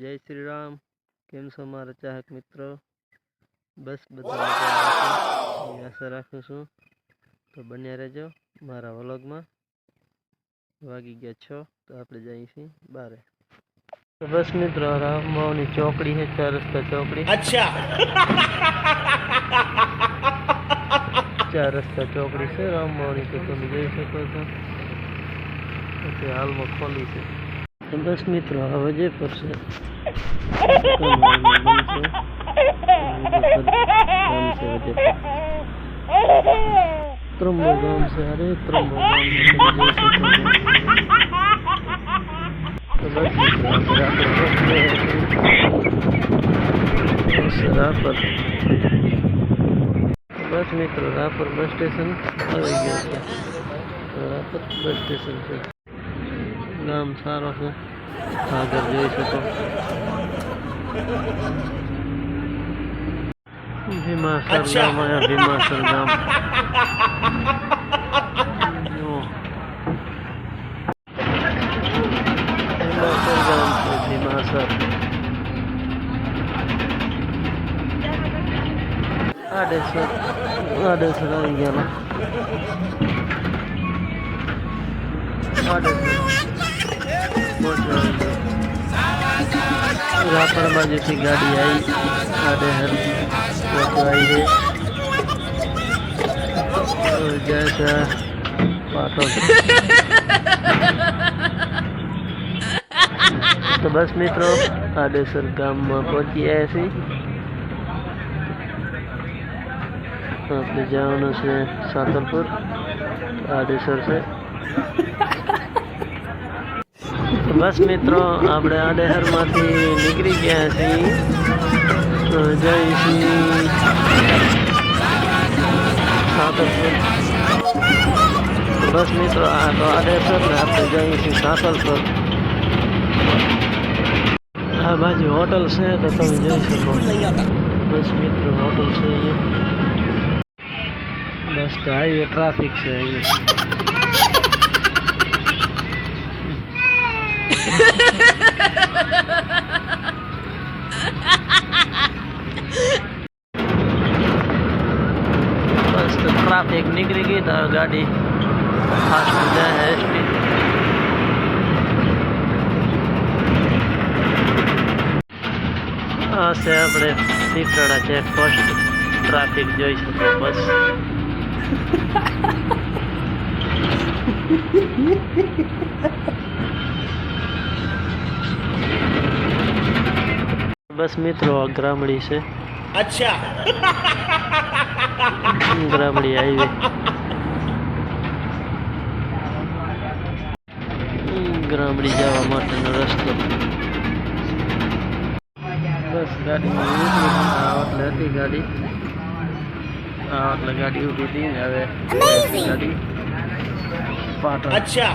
जय श्री राम केम छो मारा चाहक मित्र बस बताओ आशा राखु तो बनिया रहो मारा व्लॉग में वागी गया छो तो आप जाइए बारे तो बस मित्र मौनी चौकड़ी है चार रस्ता चौकड़ी अच्छा चार रस्ता चौकड़ी से राम मौनी तो तुम जा सको तो हाल में खोली से તો બસ મિત્રો હવે જે પડશે ત્રંબો ગામ છે અરે ત્રંબો ગામ તમે જોઈ શકો છો. તો બસ મિત્રો આપણે રાપર બસ મિત્રો રાપર બસ સ્ટેશન આવી ગયા છે તો રાપર બસ સ્ટેશન છે ગામ સારો છે આગળ જોઈ શકો ભીમાસર અચ્છા. ગામ આયા ભીમાસર ગામ જુઓ. ભીમાસર ગામ છે ભીમાસર આડેસર આડેસર આવી ગયા આડેસર રાપર બાજુથી ગાડી આવી આડેસર મોટો આવી છે જય છે પાટણ. તો બસ મિત્રો, આડેસર ગામમાં પહોંચી આવ્યા છીએ. આપણે જવાનું છે સાતલપુર. આડેસર છે. તો બસ મિત્રો આપણે આડેસરમાંથી નીકળી ગયા છીએ તો જઈશું સાતલપુર તો બસ મિત્રો આ તો આડેસર ને આપણે જઈશું સાતલપુર આ બાજુ હોટલ છે તો તમે જોઈ શકો બસ મિત્રો હોટલ છે અહીંયા બસ તો હાઈવે ટ્રાફિક છે અહીંયા બસ તો ટ્રાફિક નીકળી ગઈ તો હવે ગાડી ફાસ્ટ જાય એસટી આ છે આપણે સીકરડા ચેક પોસ્ટ ટ્રાફિક જોઈ શકો બસ બસ મિત્રો ગ્રામડી છે. અચ્છા. ગ્રામડી આવી ગ્રામડી જવા માટેનો રસ્તો. બસ ગાડીમાં હતી ગાડી. એટલે ગાડી ઊભી હતી. હવે ગાડી પાટણ. અચ્છા.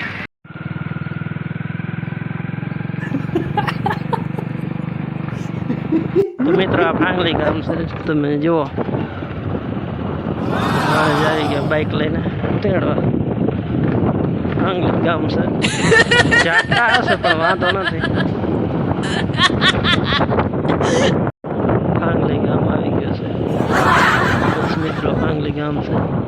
મિત્રો આ ફાંગલી ગામ છે. તમે જુઓ. માણસ આવી ગયા બાઇક લઈને તેડવા. ફાંગલી ગામ છે. જાતા હશે પણ વાંધો નથી. ફાંગલી ગામ આવી ગયો છે. મિત્રો ફાંગલી ગામ છે.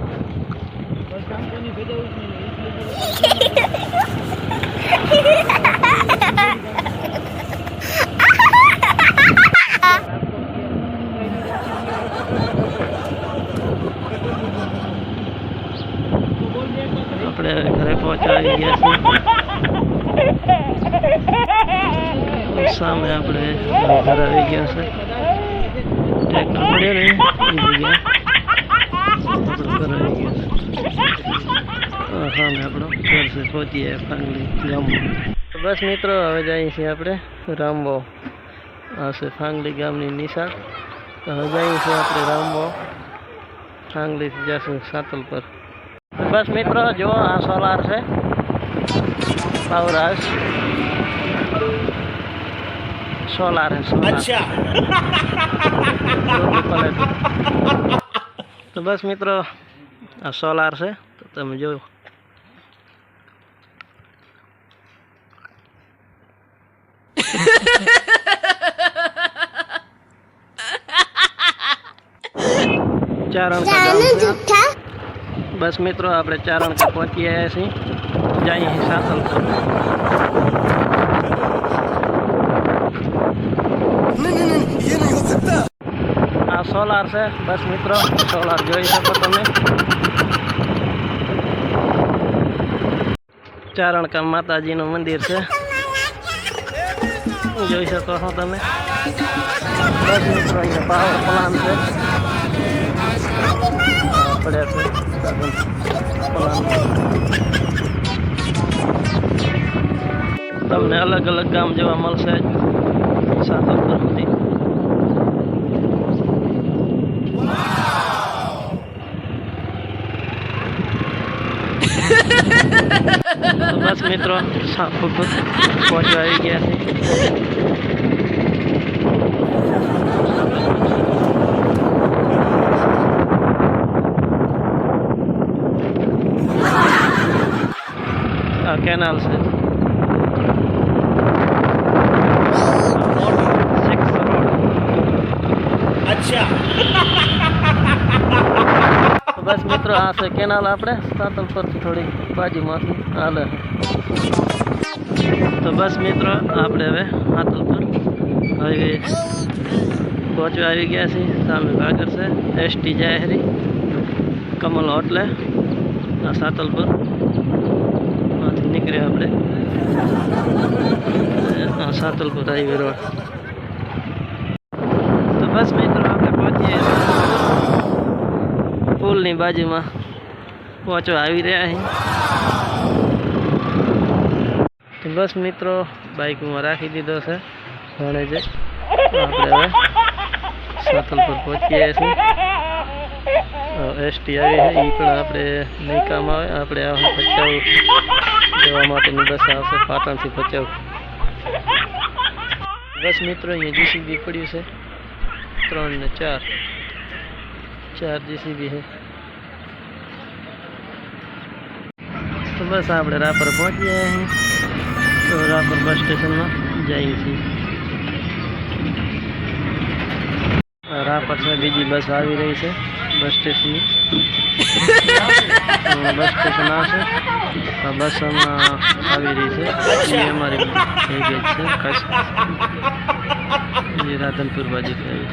આપણે ઘરે પહોંચાડી ગયા છે સામે આપણે ઘર આવી ગયા છે. ટ્રેક્ટર પડ્યો ને, એ આપણો ઘર છે. પહોંચીએ ફાંગલી ગામો બસ મિત્રો, હવે જઈએ છીએ આપણે રામબો. આ છે ફાંગલી ગામની નિશાળ. હવે જઈએ છીએ આપણે રામબો. ફાંગલીથી જશું સાતલ પર. બસ મિત્રો જો આ સોલાર છે પાવર હાઉસ સોલાર છે સોલાર તો બસ મિત્રો આ સોલાર છે તો તમે જોયો ચારણ કા ગામ છે. બસ મિત્રો, આપણે ચારણ કે પહોંચી આવ્યા છીએ. છીએ સાસણ આ સોલાર છે. બસ મિત્રો, સોલાર જોઈ શકો તમે. ચારણકા માતાજીનું મંદિર છે. જોઈ શકો છો તમે. બસ મિત્રો, અહીંયા પાવર પ્લાન્ટ છે. પડ્યા છે સાધન પ્લાન્ટ તમને અલગ અલગ ગામ જોવા મળશે સાતલપુરમાંથી તો બસ મિત્રો સાપુર પહોંચવા આવી ગયા છે આ કેનાલ છે Six road. તો બસ મિત્રો આ છે કેનાલ આપણે સાતલ પરથી થોડી બાજુમાંથી હાલે તો બસ મિત્રો આપણે હવે સાતલ પર હાઈવે પહોંચવા આવી ગયા છીએ સામે ભાગર છે એસટી જાહેરી કમલ હોટલે આ સાતલ પર માંથી નીકળ્યા આપણે. Satalpur highway road. તો બસ મિત્રો, આપણે પહોંચીએ પુલની બાજુમાં. પહોંચવા આવી રહ્યા છે બસ મિત્રો બાઇકમાં રાખી દીધો છે. ભણે છે. આપણે હવે સાતલપુર પહોંચીએ છીએ. એસટી આવી એ પણ આપણે નહીં કામ આવે, આપણે આ ભચાઉ જવા માટેની બસ આવશે, પાટણથી ભચાઉ. બસ મિત્રો, અહીંયા જીસીબી પડ્યું છે. ત્રણ ને ચાર. ચાર જીસીબી છે. તો બસ આપણે રાપર પહોંચી ગયા તો રાપર બસ સ્ટેશનમાં જઈએ છીએ. રાપર છે, બીજી બસ આવી રહી છે. બસ સ્ટેશન બસ સ્ટેશન આવશે. આ બસ આવી રહી છે. એ અમારી થઈ ગઈ છે કચ્છ એ રાધનપુર બાજુથી આવી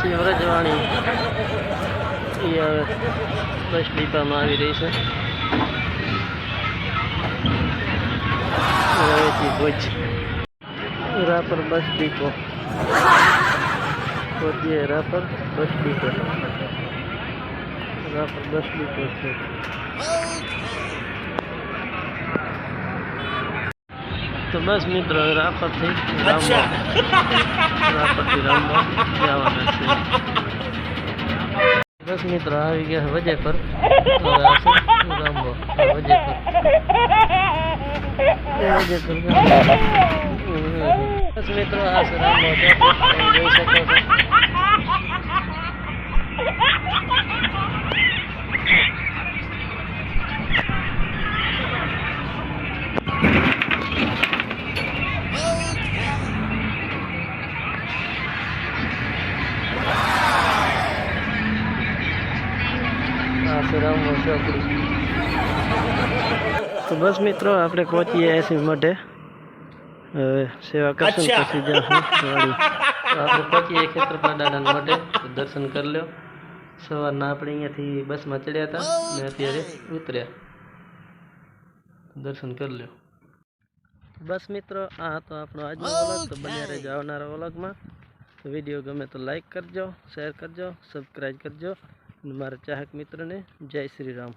છે વ્રજવાણી. એ હવે બસ ડીપામાં આવી રહી છે. Ravechi Bhuj. Rapar bus depot. પહોંચીએ Rapar bus depot Rapar bus depot છે. તો બસ મિત્રો રાપરથી રામવા રાપરથી રામવા જવાના છે. બસ મિત્રો આવી ગયા વજે પર. રામ રામવા વજય પર. વજે પર. મિત્રો આ છે રામવા તમે જોઈ શકો છો આ છે રામવા ચોકડી તો બસ મિત્રો આપણે પહોંચી ગયા છીએ મઢે હવે સેવા કરશું પછી તો પહોંચીએ ખેતરપા દાદાના મઢે દર્શન કરી લ્યો. સવારના આપણે અહીંયાથી બસમાં ચડ્યા હતા ને અત્યારે ઉતર્યા. દર્શન કરી લ્યો. બસ મિત્રો આ હતો આપણો આજનો વ્લોગ. તો બન્યા રહેજો આવનારા વ્લોગમાં. વીડિયો ગમે તો લાઈક કરજો શેર કરજો સબસ્ક્રાઈબ કરજો. અને મારા ચાહક મિત્રને જય શ્રી રામ.